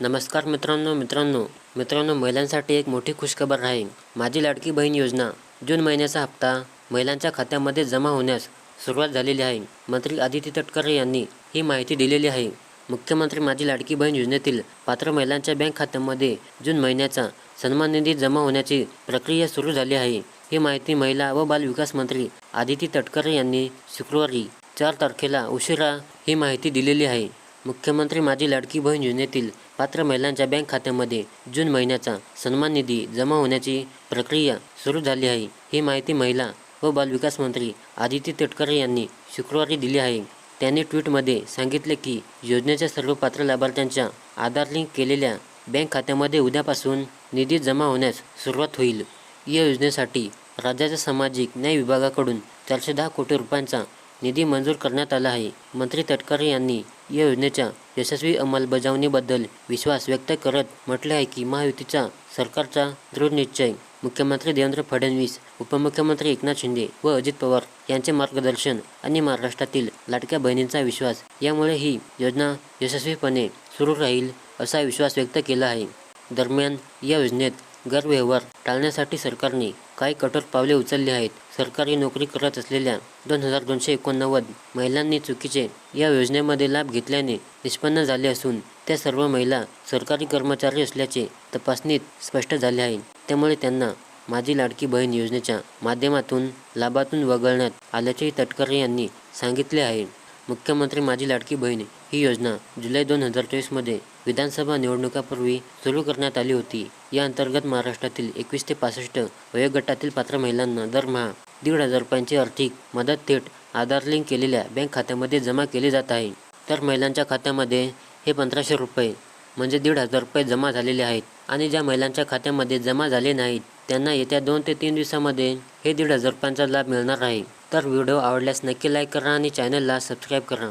नमस्कार मित्रांनो मित्रांनो. मित्रांनो महिलांसाठी एक मोठी खुशखबर आहे माझी लाडकी बहीण योजना. जून महिन्याचा हप्ता महिलांच्या खात्यामध्ये जमा होण्यास सुरुवात झालेली आहे. मंत्री आदिती तटकरे यांनी ही माहिती दिलेली आहे. मुख्यमंत्री माझी लाडकी बहीण योजनेतील पात्र महिलांच्या बँक खात्यामध्ये जून महिन्याचा सन्मान निधी जमा होण्याची प्रक्रिया सुरू झाली आहे. ही माहिती महिला व बालविकास मंत्री आदिती तटकरे यांनी शुक्रवारी चार तारखेला उशिरा ही माहिती दिलेली आहे. मुख्यमंत्री माझी लाडकी बहीण योजनेतील पात्र महिलांच्या बँक खात्यामध्ये जून महिन्याचा सन्मान निधी जमा होण्याची प्रक्रिया सुरू झाली आहे. ही माहिती महिला व बालविकास मंत्री आदिती तटकरे यांनी शुक्रवारी दिली आहे. त्यांनी ट्विटमध्ये सांगितले की योजनेच्या सर्व पात्र लाभार्थ्यांच्या आधार लिंक केलेल्या बँक खात्यामध्ये उद्यापासून निधी जमा होण्यास सुरुवात होईल. या योजनेसाठी राज्याच्या सामाजिक न्याय विभागाकडून चारशे दहा कोटी रुपयांचा निधी मंजूर करण्यात आला आहे. मंत्री तटकरे यांनी या योजनेच्या यशस्वी अंमलबजावणीबद्दल विश्वास व्यक्त करत म्हटले आहे की महायुतीचा सरकारचा दृढ निश्चय. मुख्यमंत्री देवेंद्र फडणवीस उपमुख्यमंत्री एकनाथ शिंदे व अजित पवार यांचे मार्गदर्शन आणि महाराष्ट्रातील लाडक्या बहिणींचा विश्वास यामुळे ही योजना यशस्वीपणे सुरू राहील असा विश्वास व्यक्त केला आहे. दरम्यान या योजनेत गैरव्यवहार टाळण्यासाठी सरकारने काही कठोर पावले उचलली आहेत. सरकारी नोकरी करत असलेल्या दोन हजार दोनशे एकोणनव्वद महिलांनी चुकीचे या योजनेमध्ये लाभ घेतल्याने निष्पन्न झाले असून त्या सर्व महिला सरकारी कर्मचारी असल्याचे तपासणीत स्पष्ट झाले आहे. त्यामुळे त्यांना माझी लाडकी बहीण योजनेच्या माध्यमातून लाभातून वगळण्यात आल्याचेही तटकरे यांनी सांगितले आहे. मुख्यमंत्री माझी लाडकी बहीण ही योजना जुलै दोन हजार चोवीसमध्ये विधानसभा निवडणुकापूर्वी सुरू करण्यात आली होती. या अंतर्गत महाराष्ट्रातील एकवीस ते पासष्ट वयोगटातील पात्र महिलांना दरमहा दीड हजार रुपयांची आर्थिक मदत थेट आधार लिंक केलेल्या बँक खात्यामध्ये जमा केली जात आहे. तर महिलांच्या खात्यामध्ये हे पंधराशे रुपये म्हणजे दीड हजार रुपये जमा झालेले आहेत आणि ज्या महिलांच्या खात्यामध्ये जमा झाले नाहीत त्यांना येत्या दोन ते तीन दिवसामध्ये हे दीड हजार रुपयांचा लाभ मिळणार आहे. तर व्हिडिओ आवडल्यास नक्की लाईक करा आणि चॅनलला सबस्क्राईब करा.